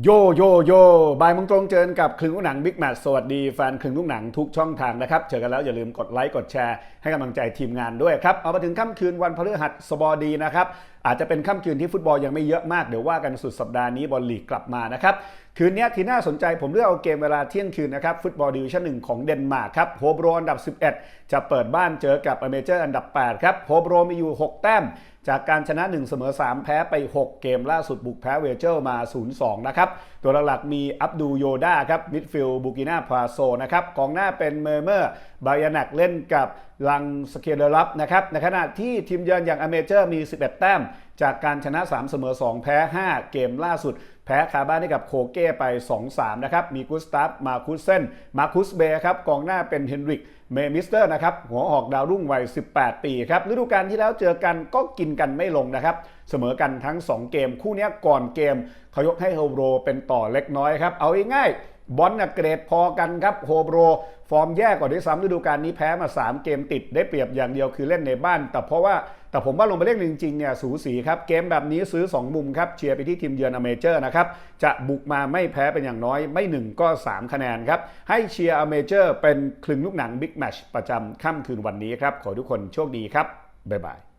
โยโยโยบายมงตรงเจอกับคลึงลูกหนังบิ๊กแมทสวัสดีแฟนคลึงลูกหนังทุกช่องทางนะครับ เจอกันแล้วอย่าลืมกดไลค์กดแชร์ให้กำลังใจทีมงานด้วยครับ เอามาถึงค่ำคืนวันพฤหัสบดีนะครับ อาจจะเป็นค่ำคืนที่ฟุตบอลยังไม่เยอะมาก เดี๋ยวว่ากันสุดสัปดาห์นี้บอลลีกกลับมานะครับคืนนี้ที่น่าสนใจผมเลือกเอาเกมเวลาเที่ยงคืนนะครับ ฟุตบอลดิวิชั่นหนึ่งของเดนมาร์กครับโฮโบรอันดับ 11 จะเปิดบ้านเจอกับอเมเจอร์อันดับ 8 ครับโฮโบรมีอยู่ 6 แต้ม จากการชนะ 1 เสมอ 3 แพ้ไป 6 เกมล่าสุดบุกแพ้เวเจอร์มา 0-2 นะครับ ตัวหลักๆมีอับดูโยดาครับมิดฟิลด์บูกินาฟาโซนะครับกองหน้าเป็นเมอร์เมอร์บายานักเล่นกับลังสเกเดลับนะครับในขณะที่ทีมเยือนอย่างอเมเจอร์มี 11 แต้มจากการชนะ 3 เสมอ 2 แพ้ 5 เกมล่าสุด แพ้คาบ้านให้กับโคเก้ไป 2-3 นะครับ มีกุสตาฟมาคุสเซนมาคุสเบย์ครับกองหน้าเป็นเฮนริกเมมิสเตอร์นะครับหัวออกดาวรุ่งวัย 18 ปีครับฤดูกาลที่แล้วเจอกันก็กินกันไม่ลงนะครับ เสมอกันทั้ง 2 เกม คู่นี้ก่อนเกมเขายกให้โฮโรเป็นต่อเล็กน้อยครับ เอาง่ายๆ บอลน่ะเกรดพอกันครับโฮโบรฟอร์มแย่กว่าด้วยซ้ำฤดูกาลนี้แพ้มา 3 เกมติดได้เปรียบอย่างเดียวคือเล่นในบ้าน แต่เพราะว่าแต่ผมว่าลงไปเล่นจริงๆเนี่ยสูสีครับ เกมแบบนี้ซื้อ 2 มุมครับเชียร์ไปที่ทีมเยือนอเมเจอร์นะครับ จะบุกมาไม่แพ้เป็นอย่างน้อยไม่ 1 ก็ 3 คะแนนครับ ให้เชียร์อเมเจอร์เป็นคลึงลูกหนังบิ๊กแมชประจำค่ำคืนวันนี้ครับ ขอทุกคนโชคดีครับ บ๊ายบาย